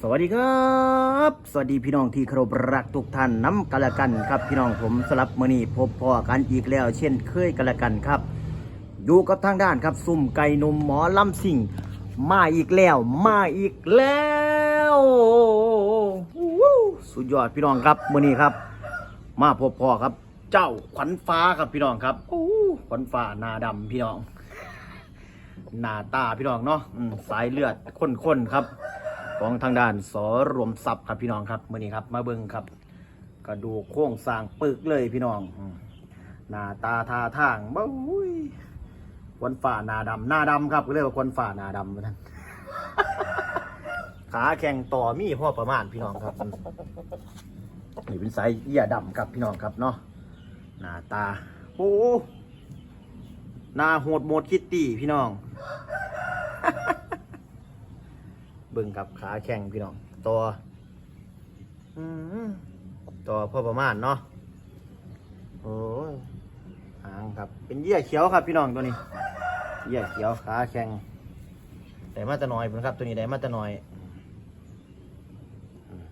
สวัสดีครับ สวัสดีพี่น้องที่เคารพรักทุกท่านน้ำกันละกันครับ พี่น้องผมสลับมือนีพบพ่อกันอีกแล้ว เช่นเคยกันละกันครับ อยู่กับทางด้านครับซุ่มไก่นมหมอลำสิงมาอีกแล้ว มาอีกแล้วสุดยอดพี่น้องครับมือนี้ครับ มาพบพ่อครับ เจ้าขวัญฟ้าครับพี่น้องครับขวัญฟ้านาดำพี่น้องหน้าตาพี่น้องเนาะสายเลือดข้นๆครับ ของทางด้านสรวมทรัพย์ครับพี่น้องครับมื่อนี้ครับ มาเบิ่งครับกระดูกโค้งสร้างปึกเลยพี่น้องหน้าตาท่าทางบ้าอุ้ยควันฝ่าหน้าดำหน้าดำครับก็เรียกว่าควันฝ่าหน้าดำท่นขาแข่งต่อมีพ่อประมาณพี่น้องครับนี่เป็นสายเอี่ยดำครับพี่น้องครับเนาะหน้าตาโอ้หน้าโหดโหมดคิตตี้พี่น้อง เบิ่งกับขาแข็งพี่น้องตัวอืมตัวพอประมาณเนาะโอ้ยหางครับ เป็นเหยี่ยเขียวครับพี่น้องตัวนี้เหยี่ยเขียวขาแข็งแต่มาแตะน้อยเพิ่นครับ ตัวนี้ได้มาแตะน้อยอืม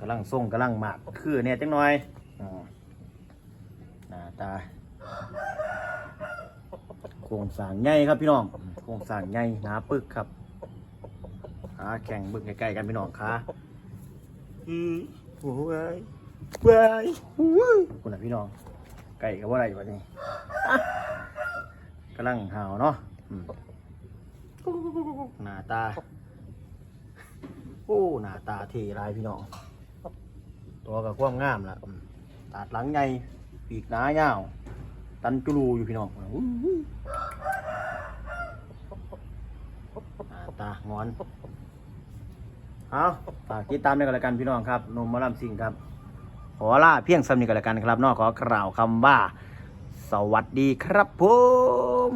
กำลังส่งกำลังหมากคือเนี่ยจังหน่อยอืมหน้าตาโครงสร้างใหญ่ครับพี่น้องโครงสร้างใหญ่หนาปึกครับ ขาแข่งเบิ่งใกล้ๆกันพี่น้องขาอืมโอ้ยเว้ยโอ้ยคุณน่ะพี่น้อง ไก่กับว่าอะไรอยู่วะนี่อะกำลังห่าวเนาะอืมหน้าตา โอ้หน้าตาเทรายพี่น้อง ตัวกับความงามล่ะอืมตาดหลังใหญ่ปีกหนายาว ตันจุลูอยู่พี่น้องอู้หูหน้าตางอน เอาฝากติดตามด้วยกันแล้วกันพี่น้องครับนมมะลำสิงครับ ขอลาเพียงสำนีกันแล้วกันครับนอกขอกล่าวคำว่า สวัสดีครับผม